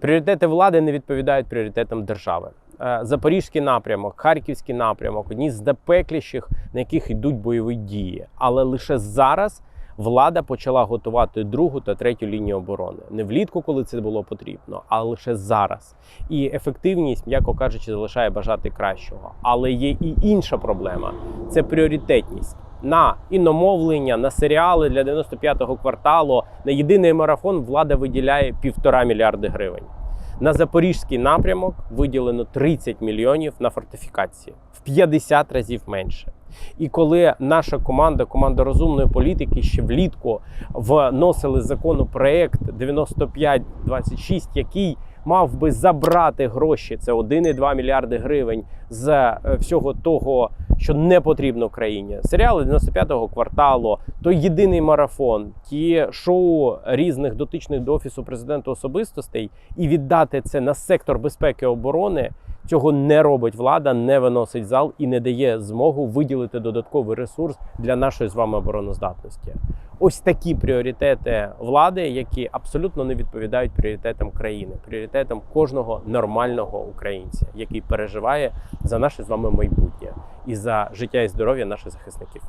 Пріоритети влади не відповідають пріоритетам держави. Е, Запорізький напрямок, Харківський напрямок одні з запекліших, на яких йдуть бойові дії. Але лише зараз влада почала готувати другу та третю лінію оборони. Не влітку, коли це було потрібно, а лише зараз. І ефективність, м'яко кажучи, залишає бажати кращого. Але є і інша проблема це пріоритетність. На іномовлення, на серіали для 95-го кварталу, на єдиний марафон влада виділяє півтора мільярди гривень. На запорізький напрямок виділено 30 мільйонів на фортифікації в 50 разів менше. І коли наша команда, команда розумної політики, ще влітку вносили законопроект 9526, який мав би забрати гроші, це 1,2 мільярди гривень з е, всього того, що не потрібно країні. Серіали 95-го кварталу, той єдиний марафон, ті шоу різних дотичних до офісу президента особистостей, і віддати це на сектор безпеки і оборони. Цього не робить влада, не виносить зал і не дає змогу виділити додатковий ресурс для нашої з вами обороноздатності. Ось такі пріоритети влади, які абсолютно не відповідають пріоритетам країни, пріоритетам кожного нормального українця, який переживає за наше з вами майбутнє і за життя і здоров'я наших захисників.